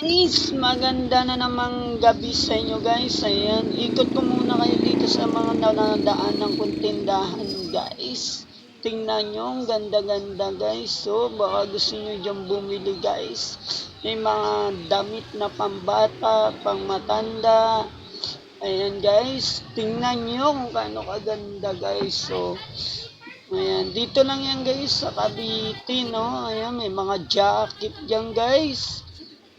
Guys, maganda na namang gabi sa inyo guys. Ayan, ikot ko muna kayo dito sa mga nanadaan ng kuntindahan guys. Tingnan nyo, ang ganda-ganda guys. So, baka gusto nyo dyan bumili guys. May mga damit na pambata, pangmatanda. Ayan guys, tingnan nyo kung kaano kaganda guys. So, ayan, dito lang yan guys sa Cavite, no? Ayan, may mga jacket dyan guys.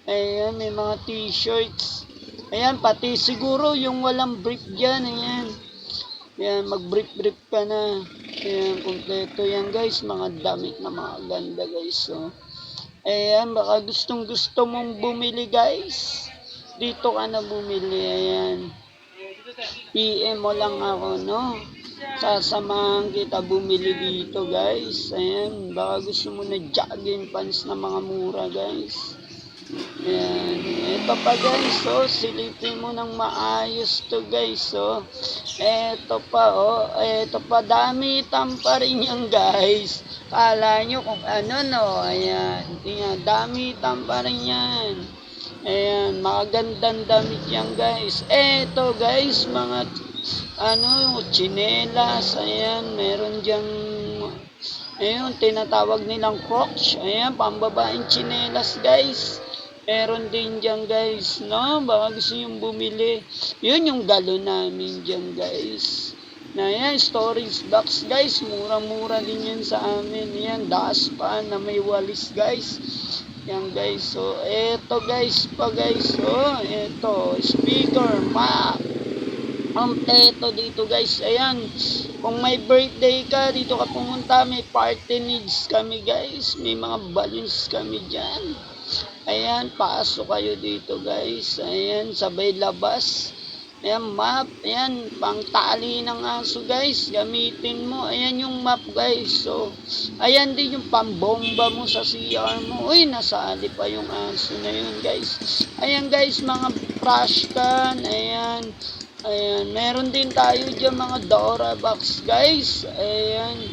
Ayan, may mga t-shirts. Ayan, pati siguro yung walang brief dyan, ayan. Ayan, mag-brief-brief ka na. Ayan, kompleto yan guys. Mga damit na mga ganda guys. So, ayan, baka gustong gusto mong bumili guys. Dito ka na bumili, ayan. PM mo lang ako, no? Sasamahan kita bumili dito guys. Ayan, baka gusto mo na jogging pants na mga mura guys. Ayan. Ito pa guys, so silipin mo ng maayos to guys, so. Ito pa, oh. Ito pa, damitan pa rin guys. Kala nyo kung ano, no. Ayan. Tingnan, damitan pa rin yan. Ayan, magandang damit yan guys. Ito guys, mga ano, chinelas, ayan, meron diyang ayun, tinatawag nilang crocs, ayan, pambabaeng chinelas guys. Meron din dyan guys, no? Baka gusto yung bumili. Yun yung galo namin dyan guys. Na yan, storage box guys. Mura-mura din yan sa amin. Yan, daas pa na may walis guys. Yan guys. So, eto guys pa guys. So, eto. Speaker, map. Kompleto dito guys. Ayan. Kung may birthday ka, dito ka pumunta. May party needs kami guys. May mga balloons kami dyan. Ayan, pasok kayo dito guys. Ayan, sabay labas. Ayan, map. Ayan, pang tali ng aso guys. Gamitin mo. Ayan yung map guys. So, ayan din yung pambomba mo sa CR mo. Uy, nasali pa yung aso na yun guys. Ayan guys, mga brush can. Ayan. Ayan, meron din tayo dyan mga Dora box guys. Ayan.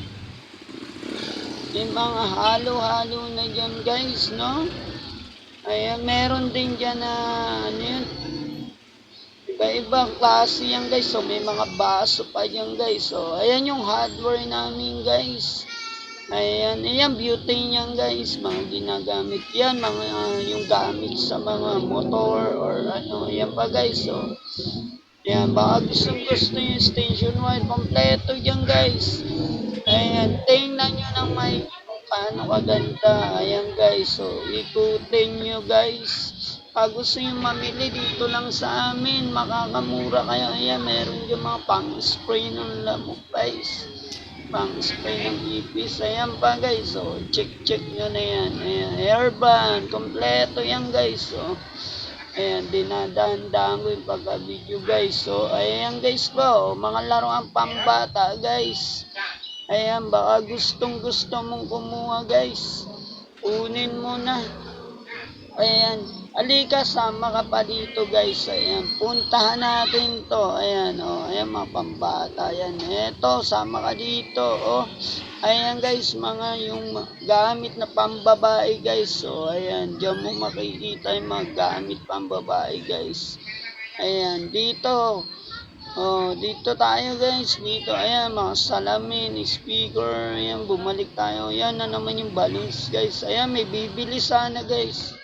Yung mga halo-halo na dyan guys, no? Ayan, meron din dyan na, ano yun, iba-ibang klase yan guys. So, may mga baso pa yan guys. So, ayan yung hardware namin guys. Ayan, ayan, beauty niyan guys. Mga ginagamit yan, mga uh, yung gamit sa mga motor or ano, yan pa guys. So, ayan, baka gusto gusto yung station wide, kompleto yan guys. Ayan, tingnan nyo ng may paano kaganda. Ayan guys, so ikutin nyo guys. Pag gusto nyo mamili dito lang sa amin, makakamura kayo. Ayan, meron yung mga pang-spray ng lamok guys. Pang-spray ng ipis. Ayan pa guys, so check-check nyo na yan. Ayan, airband, kompleto yan guys. So, Ayan, dinadaan-daan ko yung pagka-video guys. So, ayan guys po, mga laruan pambata guys. Ayan, baka gustong gusto mong kumuha guys. Kunin mo na. Ayan, alika sama ka pa dito guys. Ayan, puntahan natin to. Ayan, oh, ayan mga pambata. Ayan, eto, sama ka dito. Oh, ayan guys, mga yung gamit na pambabae guys. So, ayan, diyan mo makikita yung mga gamit pambabae guys. Ayan, dito. Oh, dito tayo guys. Dito, ayan, mga salamin, speaker. Ayan, bumalik tayo. Ayan na naman yung balloons guys. Ayan, may bibili sana guys.